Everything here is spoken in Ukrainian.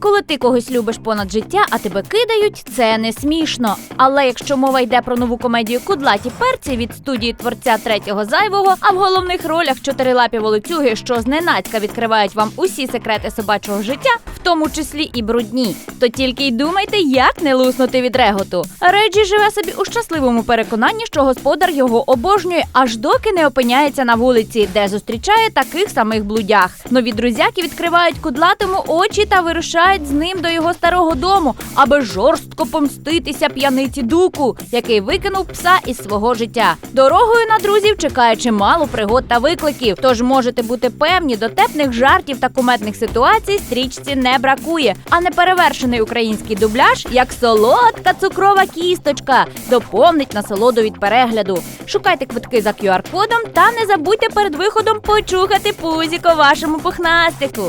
Коли ти когось любиш понад життя, а тебе кидають, це не смішно. Але якщо мова йде про нову комедію Кудлаті перці від студії творця третього зайвого, а в головних ролях чотирилапі волоцюги, що зненацька відкривають вам усі секрети собачого життя, в тому числі і брудні, то тільки й думайте, як не луснути від реготу. Реджі живе собі у щасливому переконанні, що господар його обожнює, аж доки не опиняється на вулиці, де зустрічає таких самих блудях. Нові друзяки відкривають кудлатому очі та вирушають з ним до його старого дому, аби жорстко помститися п'яниці дуку, який викинув пса із свого життя. Дорогою на друзів чекає чимало пригод та викликів. Тож можете бути певні, дотепних жартів та кумедних ситуацій стрічці не бракує. А неперевершений український дубляж, як солодка цукрова кісточка, доповнить насолоду від перегляду. Шукайте квитки за QR-кодом та не забудьте перед виходом почухати пузіко вашому пухнастику.